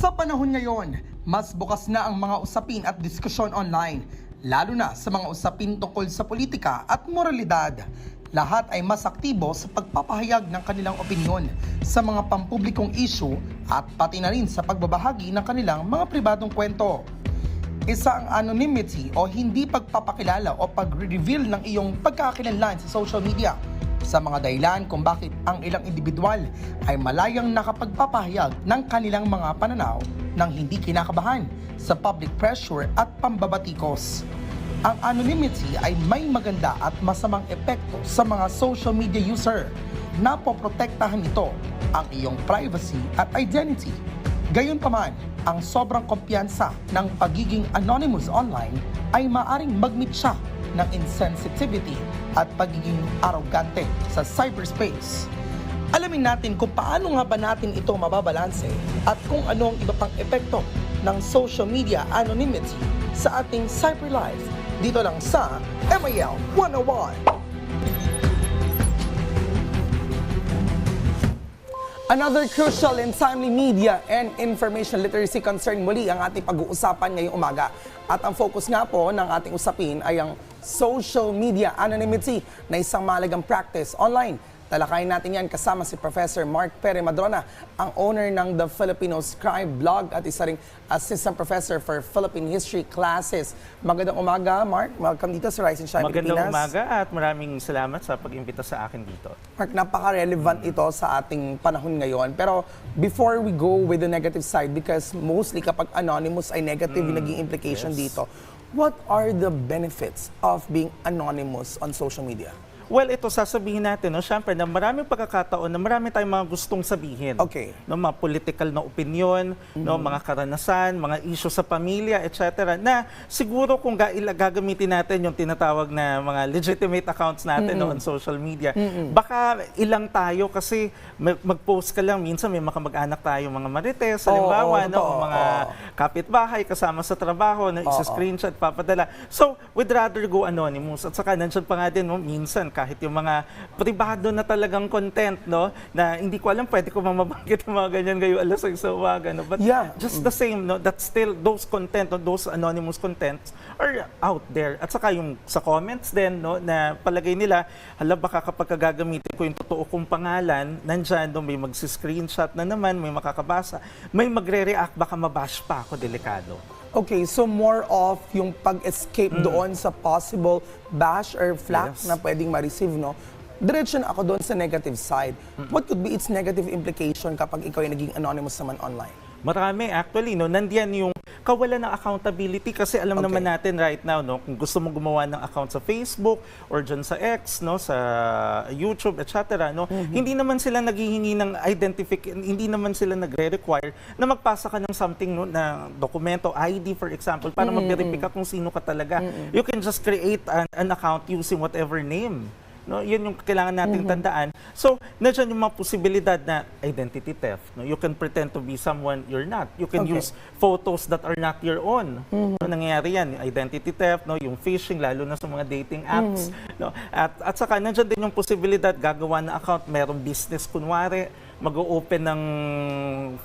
Sa panahon ngayon, mas bukas na ang mga usapin at diskusyon online, lalo na sa mga usapin tungkol sa politika at moralidad. Lahat ay mas aktibo sa pagpapahayag ng kanilang opinyon sa mga pampublikong issue at pati na rin sa pagbabahagi ng kanilang mga pribadong kwento. Isa ang anonymity o hindi pagpapakilala o pag-reveal ng iyong pagkakakilanlan sa social media sa mga dahilan kung bakit ang ilang individual ay malayang nakapagpapahayag ng kanilang mga pananaw ng hindi kinakabahan sa public pressure at pambabatikos. Ang anonymity ay may maganda at masamang epekto sa mga social media user na poprotektahan ito ang iyong privacy at identity. Gayunpaman, ang sobrang kumpiyansa ng pagiging anonymous online ay maaring magmitsa ng insensitivity at pagiging arrogante sa cyberspace. Alamin natin kung paano nga ba natin ito mababalanse at kung ano ang iba pang epekto ng social media anonymity sa ating cyber life dito lang sa MIL 101. Another crucial and timely media and information literacy concern muli ang ating pag-uusapan ngayong umaga. At ang focus nga po ng ating usapin ay ang social media anonymity na isang mahalagang practice online. Talakayin natin yan kasama si Professor Mark Pere Madrona, ang owner ng The Filipino Scribe blog at isa ring Assistant Professor for Philippine History Classes. Magandang umaga, Mark. Welcome dito sa Rise and Shine Magandang Pilipinas. umaga at maraming salamat sa pag-imbita sa akin dito. Mark, napaka-relevant ito sa ating panahon ngayon. Pero before we go with the negative side, because mostly kapag anonymous ay negative yung naging implication yes. dito, what are the benefits of being anonymous on social media? Well, ito sasabihin natin, no, syempre, na maraming pagkakataon na marami tayong mga gustong sabihin. Okay. No, mga political na opinion, no, mga karanasan, mga issue sa pamilya, etc. Na siguro kung ga- gagamitin natin yung tinatawag na mga legitimate accounts natin no, on social media, baka ilang tayo kasi mag- mag-post ka lang, minsan may makamag-anak tayo, mga marites, halimbawa, Oo, no, totoo, o mga oo. kapitbahay kasama sa trabaho na isa-screenshot, papadala. So, we'd rather go anonymous. At saka, nandiyan pa nga din, no, minsan, kahit yung mga pribado na talagang content, no, na hindi ko alam, pwede ko mamabanggit yung mga ganyan ngayon alas 6 sa umaga, no? But Yeah. just the same, no, that still, those content, no, those anonymous contents are out there. At saka yung sa comments din, no, na palagay nila, hala, baka kapag gagamitin ko yung totoo kong pangalan, nandyan, no, may magsi-screenshot na naman, may makakabasa, may magre-react, baka mabash pa ako, delikado. Okay, so more of yung pag-escape doon sa possible bash or flack Yes. na pwedeng ma-receive, no? Diretso na ako doon sa negative side. What could be its negative implication kapag ikaw ay naging anonymous naman online? Marami actually no nandiyan yung kawalan ng accountability kasi alam Okay. naman natin right now no kung gusto mo gumawa ng account sa Facebook or dyan sa X no sa YouTube etc no Mm-hmm. hindi naman sila naghihingi ng identification hindi naman sila nagre-require na magpasa ka ng something no na dokumento ID for example para Mm-hmm. ma-verify ka kung sino ka talaga you can just create an, an account using whatever name No, yun yung kailangan nating Mm-hmm. tandaan. So, nandiyan yung mga posibilidad na identity theft. No? You can pretend to be someone you're not. You can Okay. use photos that are not your own. Mm-hmm. No, nangyayari yan, identity theft, no, yung phishing lalo na sa mga dating apps, Mm-hmm. no. At at saka nandiyan din yung posibilidad gagawa ng account, merong business kunwari, mag-open ng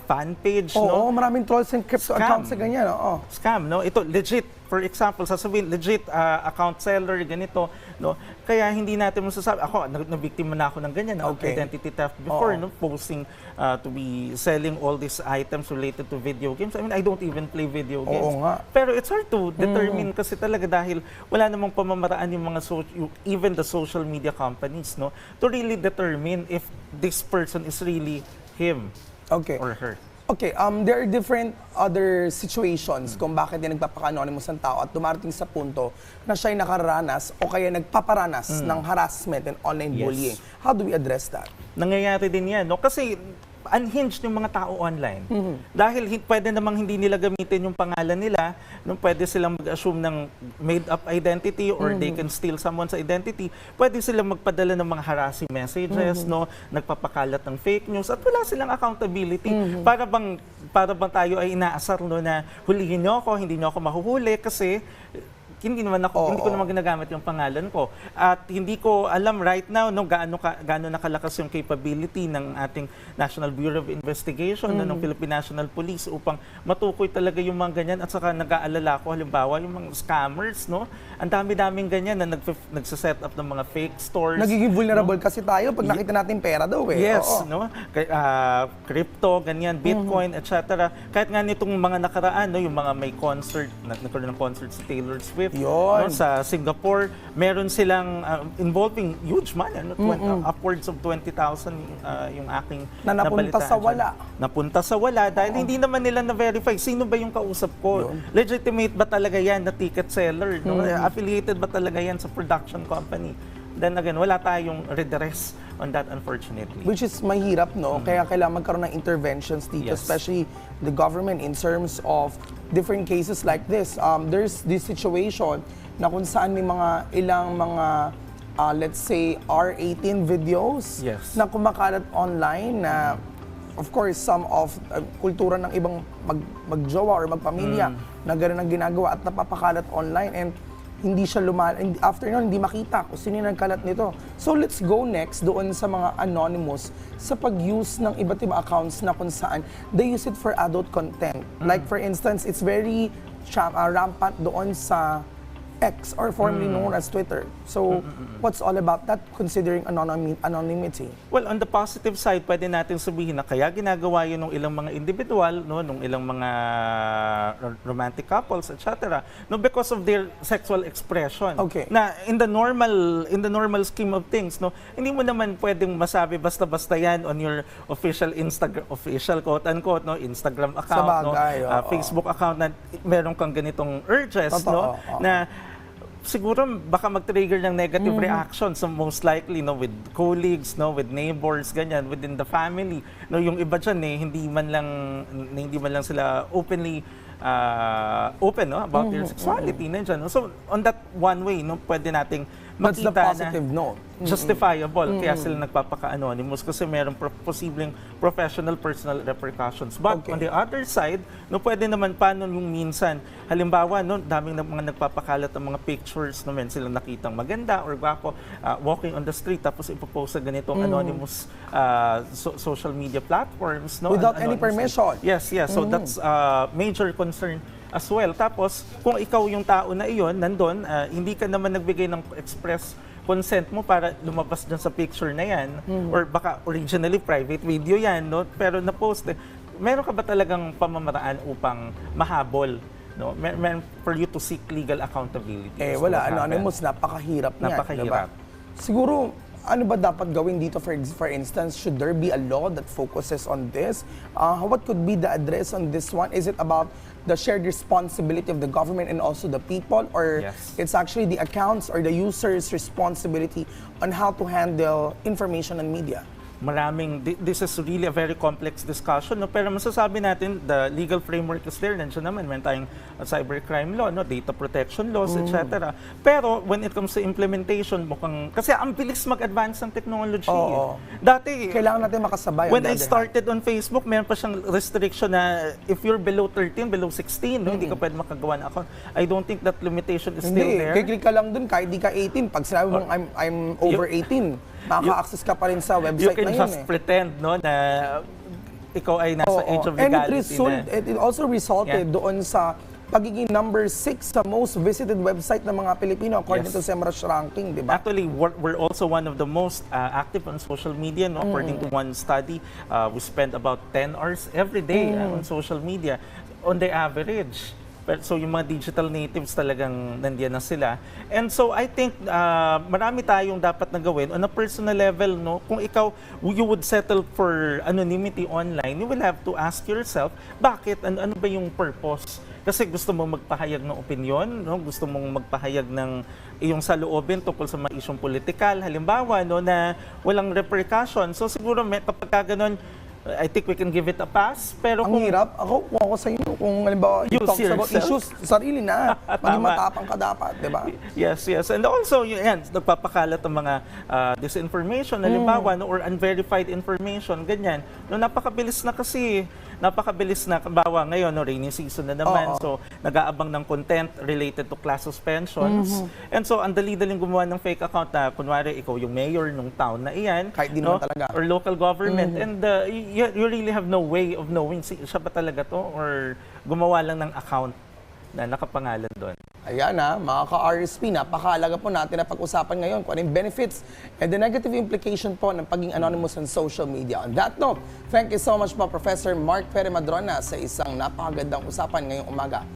fan page, Oo, no? maraming trolls and crypto Scam. accounts sa ganyan, oo. scam, no? Ito legit. For example, sasabihin legit uh, account seller ganito, no? Kaya hindi natin masasabi ako na- nabiktima na ako ng ganyan, Okay. identity theft before, Oo. no? Posting uh, to be selling all these items related to video games. I mean, I don't even play video Oo games. nga. Pero it's hard to determine kasi talaga dahil wala namang pamamaraan yung mga so, yung- even the social media companies, no? To really determine if this person is really him Okay. or her. Okay, um, there are different other situations kung bakit din nagpapaka-anonymous ang tao at dumarating sa punto na siya ay nakaranas o kaya nagpaparanas ng harassment and online Yes. bullying. How do we address that? nangyayari din yan. No? Kasi unhinged yung mga tao online. Dahil hi- pwede namang hindi nila gamitin yung pangalan nila, no? pwede silang mag-assume ng made-up identity or they can steal someone's identity. Pwede silang magpadala ng mga harassing messages, no? nagpapakalat ng fake news at wala silang accountability. Para bang para bang tayo ay inaasar no na hulihin niyo ako, hindi niyo ako mahuhuli kasi hindi naman ako Oo. hindi ko naman ginagamit yung pangalan ko. At hindi ko alam right now no gaano ka, gaano nakalakas yung capability ng ating National Bureau of Investigation no, ng Philippine National Police upang matukoy talaga yung mga ganyan at saka nag-aalala ko halimbawa yung mga scammers no. Ang dami-daming ganyan na nag nagse-set up ng mga fake stores. Nagiging vulnerable kasi tayo pag nakita natin pera daw eh. Yes, Oo. no? Ah, crypto, ganyan, Bitcoin, etc. Kahit nga nitong mga nakaraan, no, yung mga may concert, nag- nagkaroon ng concert sa Taylor Swift, Yun. no, sa Singapore, meron silang ah, involving huge money, no, twen- ah, upwards of 20,000 ah, yung aking Na napunta sa dyan. wala. Napunta sa wala dahil hindi naman nila na-verify sino ba yung kausap ko. Legitimate ba talaga yan na ticket seller? No? Affiliated ba talaga yan sa production company? Then again, wala tayong redress on that unfortunately. Which is mahirap, no? Kaya kailangan magkaroon ng interventions dito, Yes. especially the government in terms of different cases like this. Um, there's this situation na kung saan may mga ilang mga uh, let's say R18 videos Yes. na kumakalat online na of course some of uh, kultura ng ibang mag magjowa or magpamilya na gano'n ang ginagawa at napapakalat online and hindi siya lumal after nun hindi makita kung sino yung nagkalat nito. So let's go next doon sa mga anonymous sa pag-use ng iba't ibang accounts na kung saan they use it for adult content. Like for instance, it's very uh, rampant doon sa X or formerly known as Twitter. So what's all about that considering anonymi- anonymity? Well, on the positive side, pwede natin sabihin na kaya ginagawa yun ng ilang mga individual, no, nung ilang mga ro- romantic couples, etc. No, because of their sexual expression. Okay. Na in the normal in the normal scheme of things, no, hindi mo naman pwedeng masabi basta-basta yan on your official Instagram official quote unquote, no, Instagram account, no, ah, oo. Facebook account na meron kang ganitong urges, Totoo, no, oo. na siguro baka mag-trigger ng negative reaction. So most likely no with colleagues no with neighbors ganyan within the family. No yung iba diyan eh hindi man lang hindi man lang sila openly uh, open no about their sexuality nandiyan no? so on that one way no pwede nating That's the makita na positive note. justifiable kaya sila nagpapaka-anonymous kasi meron pro- posibleng professional personal repercussions. But Okay. on the other side, no pwede naman paano yung minsan, halimbawa, no, daming na, mga nagpapakalat ng mga pictures no, men sila nakitang maganda or gwapo uh, walking on the street tapos ipopost sa ganitong anonymous uh, so- social media platforms. No, Without an- any permission. Yes, yes. So that's uh, major concern as well. Tapos, kung ikaw yung tao na iyon, nandun, uh, hindi ka naman nagbigay ng express consent mo para lumabas dyan sa picture na yan, or baka originally private video yan, no? pero na-post, eh, meron ka ba talagang pamamaraan upang mahabol? No? Mer- mer- for you to seek legal accountability. Eh, wala. what Anonymous, napakahirap niyan. Napakahirap. diba? Siguro, ano ba dapat gawin dito? For, for instance, should there be a law that focuses on this? Uh, what could be the address on this one? Is it about the shared responsibility of the government and also the people? Or Yes. it's actually the accounts or the user's responsibility on how to handle information and media? Maraming thi- this is really a very complex discussion no pero masasabi natin the legal framework is there nandiyan naman meron tayong uh, cybercrime law no data protection laws Mm. etc pero when it comes to implementation mukhang kasi ang bilis mag-advance ng technology Oo. eh. dati Kailangan natin makasabay. When I hand. started on Facebook, meron pa siyang restriction na if you're below 13, below 16, no, hindi ka pwede makagawa ng account. I don't think that limitation is still Hindi, there. kiklik ka lang dun kahit di ka 18. Pag sinabi mong I'm, I'm over 18, makaka-access ka pa rin sa you website can na yun just eh. pretend no na ikaw ay nasa Oo. age of And it, legality result, na. it, also resulted Yeah. doon sa pagiging number 6 sa most visited website ng mga Pilipino according Yes. to SEMrush ranking, di ba? Actually, we're, we're also one of the most uh, active on social media. No? According to one study, uh, we spend about 10 hours every day uh, on social media on the average. Pero, so yung mga digital natives talagang nandiyan na sila. And so I think uh, marami tayong dapat na gawin on a personal level. No? Kung ikaw, you would settle for anonymity online, you will have to ask yourself, bakit? Ano, ano ba yung purpose? Kasi gusto mo magpahayag ng opinion, no? gusto mong magpahayag ng iyong saloobin tungkol sa mga isyong politikal, halimbawa, no, na walang repercussion. So siguro may, kapag ka ganun, I think we can give it a pass. Pero Ang kung hirap. Ako, kung ako sa inyo, kung halimbawa you You talk about issues, sarili na. Maging matapang ka dapat, di ba? Yes, yes. And also, yun, yan, nagpapakalat ng mga ah, disinformation, halimbawa, no, or unverified information, ganyan. No, napakabilis na kasi napakabilis na kabawa ngayon, no, rainy season na naman. Oo. So, nag-aabang ng content related to class suspensions. Mm-hmm. And so, ang dali-daling gumawa ng fake account na, kunwari, ikaw yung mayor ng town na iyan. Kahit di no, naman talaga. Mm-hmm. Or local government. And uh, you, you really have no way of knowing si, siya ba talaga to or gumawa lang ng account na nakapangalan doon. Ayan na, mga ka-RSP, napakahalaga po natin na pag-usapan ngayon kung ano yung benefits and the negative implication po ng pagiging anonymous on social media. On that note, thank you so much po, Professor Mark Pere Madrona sa isang napakagandang usapan ngayong umaga.